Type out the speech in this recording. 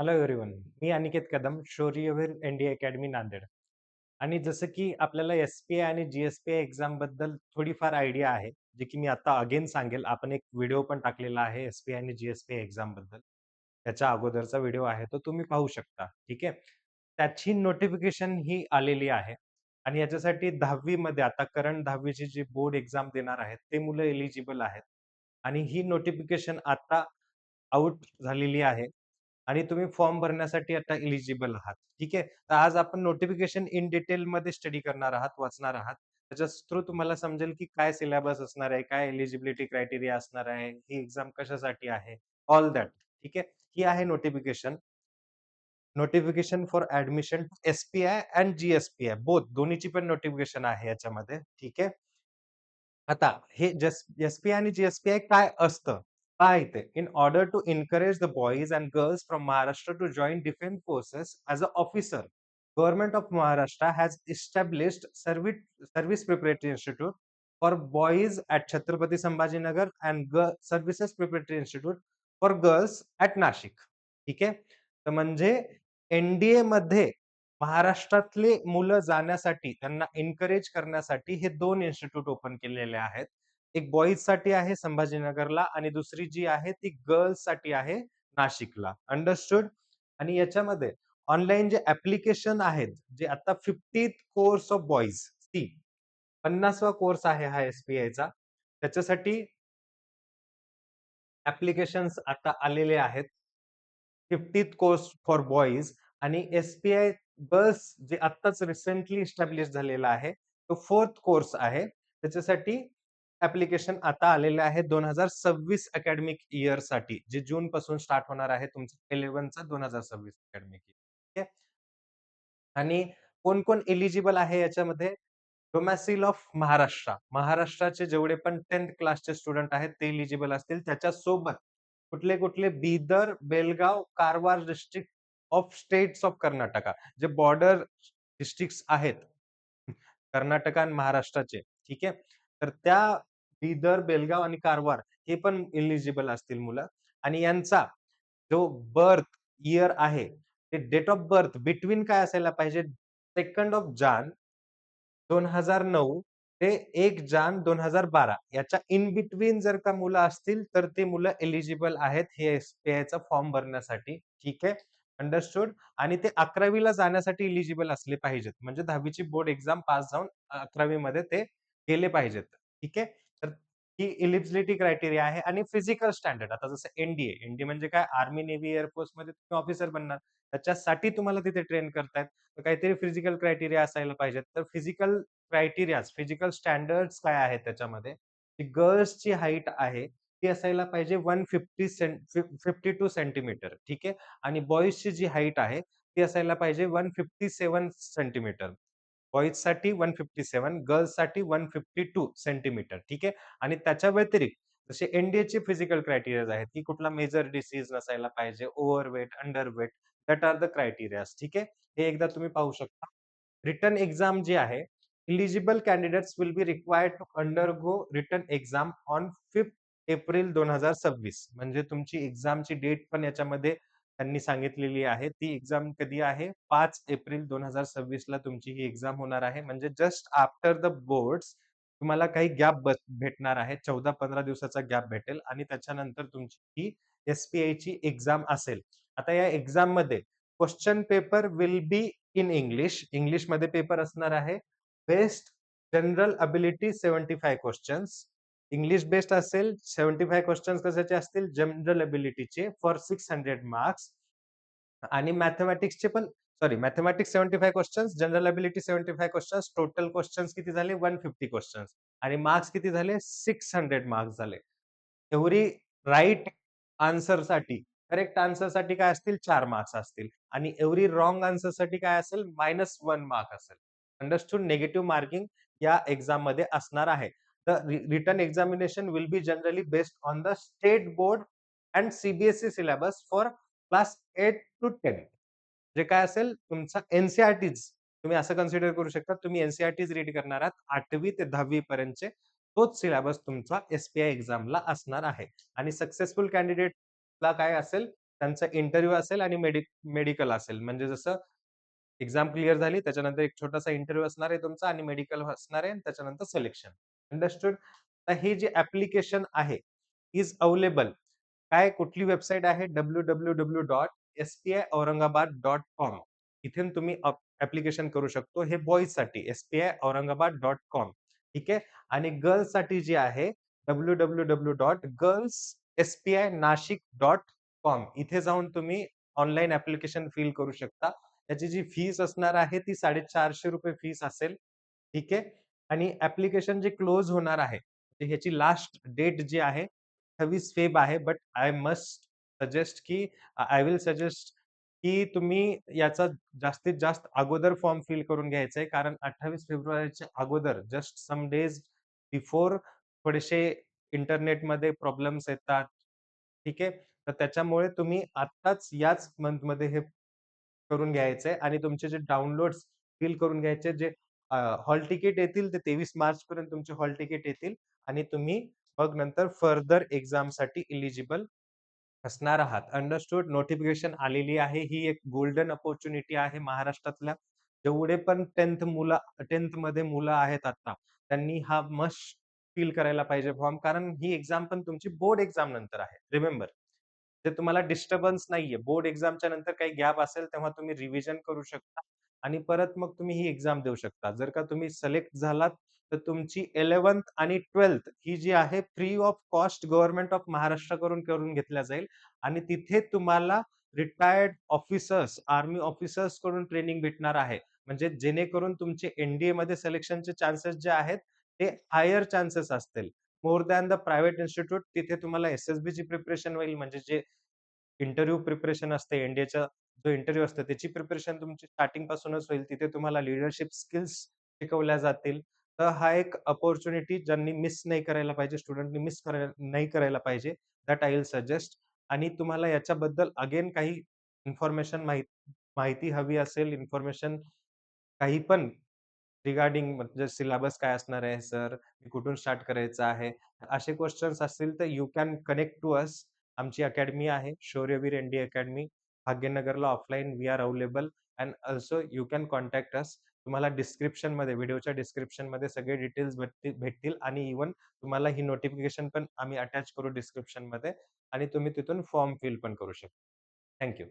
Hello everyone. मी Aniket Kadam, Shauryaveer NDA academy Nanded. आणि जसं की आपल्याला एस-पी-आय आणि जी-एस-पी-आय थोडीफार आयडिया आहे, जे की मी आता अगेन सांगेल. आपण एक व्हिडिओ पण टाकलेला आहे एस-पी-आय आणि जी-एस-पी-आय त्याच्या अगोदरचा व्हिडिओ आहे, तो तुम्ही पाहू शकता. ठीक आहे. त्याची नोटिफिकेशन ही आलेली आहे आणि याच्यासाठी दहावीमध्ये आता करंट 10वी ची जी बोर्ड एक्झाम देणार आहेत, ते मुलं एलिजिबल आहेत आणि ही नोटिफिकेशन आता आउट झालेली आहे आणि तुम्ही फॉर्म भरण्यासाठी आता एलिजिबल आहात. ठीक आहे. तर आज आपण नोटिफिकेशन इन डिटेलमध्ये स्टडी करणार आहात, वाचणार आहात. त्याच्या थ्रू तुम्हाला समजेल की काय सिलेबस असणार आहे, काय एलिजिबिलिटी क्रायटेरिया असणार आहे, ही एक्झाम कशासाठी आहे, ऑल दॅट. ठीक आहे. ही आहे notification. Notification for admission SPI and GSPI both दोन्हीची पण नोटिफिकेशन आहे याच्यामध्ये. ठीक आहे. आता हे जस एस-पी-आय आणि जी-एस-पी-आय काय असतं? पहा इथे. In order to encourage the boys and girls from Maharashtra to join defence forces as a officer, government of Maharashtra has established service service preparatory institute for boys at Chhatrapati Sambhajinagar and ग services preparatory institute for girls at Nashik. ठीक आहे. तर म्हणजे एन-डी-एमध्ये महाराष्ट्रातले मुलं जाण्यासाठी, त्यांना encourage करण्यासाठी हे दोन इन्स्टिट्यूट ओपन केलेले आहेत. एक बॉईजसाठी आहे संभाजीनगरला आणि दुसरी जी आहे ती गर्ल्ससाठी आहे नाशिकला. अंडरस्टूड? आणि याच्यामध्ये ऑनलाईन जे ऍप्लिकेशन आहेत, जे आता 50th course of boys see 50वा course आहे हा एस-पी-आयचा. त्याच्यासाठी ऍप्लिकेशन आता आलेले आहेत. 50th कोर्स फॉर बॉईज आणि एस-पी-आय गर्ल्स जे आत्ताच रिसेंटली इस्टॅब्लिश झालेला आहे, तो फोर्थ कोर्स आहे. त्याच्यासाठी ऍप्लिकेशन आता आलेले आहे 2026 अकॅडमिक इयरसाठी, जे जून पासून स्टार्ट होणार आहे तुमचं 11चा 2026 अकॅडमिक इयर. ठीक आहे. आणि कोण-कोण एलिजिबल आहे याच्यामध्ये? Domicile of Maharashtra. महाराष्ट्राचे जेवढे पण 10th क्लासचे स्टुडंट आहेत, ते एलिजिबल असतील. त्याच्यासोबत कुठले-कुठले Bidar, Belgaum, Karwar district of states of Karnataka, जे बॉर्डर डिस्ट्रिक्ट आहेत, कर्नाटका आणि महाराष्ट्राचे. ठीक आहे. तर त्या बिदर, बेलगाव आणि कारवार हे पण एलिजिबल असतील मुलं आणि यांचा जो बर्थ इयर आहे, ते डेट ऑफ बर्थ बिटवीन काय असायला पाहिजे? सेकंड ऑफ जान 2009 ते एक जान 2012 याच्या इन बिटवीन जर का मुलं असतील, तर ते मुलं एलिजिबल आहेत हे एस-पी-आयचा फॉर्म भरण्यासाठी. ठीक आहे. अंडरस्टूड? आणि ते 11वीला जाण्यासाठी एलिजिबल असले पाहिजेत. म्हणजे 10वीची बोर्ड एक्झाम पास जाऊन 11वीमध्ये ते गेले पाहिजेत. ठीक आहे. ही इलिजिबिलिटी क्रायटेरिया आहे आणि फिजिकल स्टँडर्ड आता जसं एनडीए एनडीए म्हणजे काय? आर्मी, नेव्ही, एअरफोर्समध्ये तुम्ही ऑफिसर बनणार. त्याच्यासाठी तुम्हाला तिथे ट्रेन करतायत. तर काहीतरी फिजिकल क्रायटेरिया असायला पाहिजेत. तर फिजिकल क्रायटेरियाज, फिजिकल स्टँडर्ड काय आहेत त्याच्यामध्ये? गर्ल्सची हाईट आहे, ती असायला पाहिजे 150 सें फिफ्टी टू सेंटीमीटर. ठीक आहे. आणि बॉईजची जी हाईट आहे, ती असायला पाहिजे 157 सेंटीमीटर. बॉयजसाठी 157, गर्ल्ससाठी 152 सेंटीमीटर. ठीक आहे. आणि त्याच्या व्यतिरिक्त जसे एन-डी-एचे फिजिकल क्रायटेरियाज आहेत, की कुठला मेजर डिसीज नसायला पाहिजे, overweight, underweight that are the criterias. ठीक आहे. हे एकदा तुम्ही पाहू शकता. रिटर्न एक्झाम जी आहे, eligible candidates will be required to undergo written exam on fifth April 2026 म्हणजे तुमची एक्झामची डेट पण याच्यामध्ये त्यांनी सांगितलेली आहे. ती एक्झाम कधी आहे? 5 एप्रिल 2026 ला तुमची ही एक्झाम होणार आहे. म्हणजे जस्ट आफ्टर द बोर्ड्स तुम्हाला काही गॅप भेटणार आहे. 14-15 दिवसाचा गॅप भेटेल आणि त्याच्यानंतर तुमची ही एस-पी-आयची एक्झाम असेल. आता या एक्झाममध्ये question paper will be in English. इंग्लिशमध्ये पेपर असणार आहे. Best general ability 75 questions. English based असेल. 75 क्वेश्चन्स कशाचे असतील? जनरल एबिलिटीचे फॉर 600 मार्क्स आणि मॅथमॅटिक्सचे पण sorry mathematics seventy five questions, general ability 75 questions, total questions किती झाले? 150 क्वेश्चन्स आणि मार्क्स किती झाले? 600 मार्क्स झाले. एव्हरी राईट आन्सरसाठी, करेक्ट आन्सरसाठी काय असतील? चार मार्क्स असतील आणि एव्हरी रॉंग आन्सरसाठी काय असेल? मायनस वन मार्क असेल. अंडरस्टूड? नेगेटिव्ह मार्किंग या एक्झाममध्ये असणार आहे. The written examination will be generally based on the state board and CBSE syllabus for class 8 to 10. जे काय असेल तुमचा एनसीआरटीज तुम्ही असं कन्सिडर करू शकता तुम्ही एनसीआरटीज रीड करणार आहात आठवी ते 10वी पर्यंतचे. तोच सिलेबस तुमचा एसपीआय एक्झामला असणार आहे आणि सक्सेसफुल कॅन्डिडेटला काय असेल त्यांचा इंटरव्ह्यू असेल आणि मेडि मेडिकल असेल. म्हणजे जसं एक्झाम क्लिअर झाली त्याच्यानंतर एक छोटासा इंटरव्ह्यू असणार आहे तुमचा आणि मेडिकल असणार आहे आणि त्याच्यानंतर सिलेक्शन. अंडरस्टूड हे जे ऍप्लिकेशन आहे इज अवेलेबल काय कुठली वेबसाईट आहे? W W W dot S P I Aurangabad dot com इथे तुम्ही ऍप्लिकेशन करू शकतो. हे बॉईजसाठी S P I Aurangabad dot com ठीक आहे? आणि गर्ल्ससाठी जे आहे W W W dot girls S P I Nashik dot com इथे जाऊन तुम्ही ऑनलाईन ऍप्लिकेशन फिल करू शकता. त्याची जी फीस असणार आहे ती साडेचारशे रुपये फीस असेल. ठीक आहे? आणि ऍप्लिकेशन जे क्लोज होणार आहे, म्हणजे ह्याची लास्ट डेट जी आहे 28 फेब आहे. बट आय मस्ट सजेस्ट की आय विल सजेस्ट की तुम्ही याचा जास्तीत जास्त अगोदर फॉर्म फिल करून घ्यायचा आहे. कारण 28 फेब्रुवारीच्या अगोदर जस्ट सम डेज बिफोर थोडेसे इंटरनेटमध्ये प्रॉब्लेम्स येतात. ठीक आहे. तर त्याच्यामुळे तुम्ही आत्ताच याच मंथमध्ये हे करून घ्यायचंय आणि तुमचे जे डाउनलोड्स फिल करून घ्यायचे जे हॉल तिकीट येतील ते 23 मार्चपर्यंत तुमचे हॉल तिकीट येतील आणि तुम्ही मग नंतर फर्दर एक्झामसाठी एलिजिबल असणार आहात. अंडरस्टूड? नोटिफिकेशन आलेली आहे. ही एक गोल्डन अपॉर्च्युनिटी आहे महाराष्ट्रातल्या जेवढे पण 10th मुलं 10th मध्ये मुलं आहेत आता, त्यांनी हा मस्ट फील करायला पाहिजे फॉर्म कारण ही एक्झाम पण तुमची बोर्ड एक्झाम नंतर आहे. रिमेंबर. ते तुम्हाला डिस्टर्बन्स नाहीये. बोर्ड एक्झामच्या नंतर काही गॅप असेल तेव्हा तुम्ही रिव्हिजन करू शकता आणि परत मग तुम्ही ही एक्झाम देऊ शकता. जर का तुम्ही सिलेक्ट झालात तर तुमची 11th आणि 12th ही जी आहे free of cost government of महाराष्ट्राकडून करून घेतल्या जाईल आणि तिथे तुम्हाला रिटायर्ड ऑफिसर्स, आर्मी ऑफिसर्सकडून ट्रेनिंग भेटणार आहे. म्हणजे जेणेकरून तुमचे एन-डी-एमध्ये सिलेक्शनचे चान्सेस जे आहेत ते हायर चान्सेस असतील. More than the private institute तिथे तुम्हाला एस एस बी ची प्रिपरेशन होईल म्हणजे जे इंटरव्ह्यू प्रिपरेशन असते एनडीएच्या जो इंटरव्ह्यू असतो त्याची प्रिपरेशन तुमची स्टार्टिंग पासूनच होईल. तिथे तुम्हाला लीडरशिप स्किल्स शिकवल्या जातील. तर हा एक अपॉर्च्युनिटी ज्यांनी मिस नाही करायला पाहिजे, स्टुडंटनी मिस करायला नाही करायला पाहिजे. दॅट आय विल सजेस्ट आणि तुम्हाला याच्याबद्दल अगेन काही इन्फॉर्मेशन माहीत माहिती हवी असेल, इन्फॉर्मेशन काही पण रिगार्डिंग म्हणजे सिलेबस काय असणार आहे सर, कुठून स्टार्ट करायचं आहे. असे क्वेश्चन्स असतील तर you can connect to us. आमची अकॅडमी आहे Shauryaveer ND academy. भाग्यनगरला offline we are available and also you can contact us. तुम्हाला डिस्क्रिप्शनमध्ये व्हिडिओच्या डिस्क्रिप्शनमध्ये सगळे डिटेल्स भेटतील भेटतील आणि इव्हन तुम्हाला ही नोटिफिकेशन पण आम्ही अटॅच करू डिस्क्रिप्शनमध्ये आणि तुम्ही तिथून फॉर्म फिल पण करू शकता. Thank you.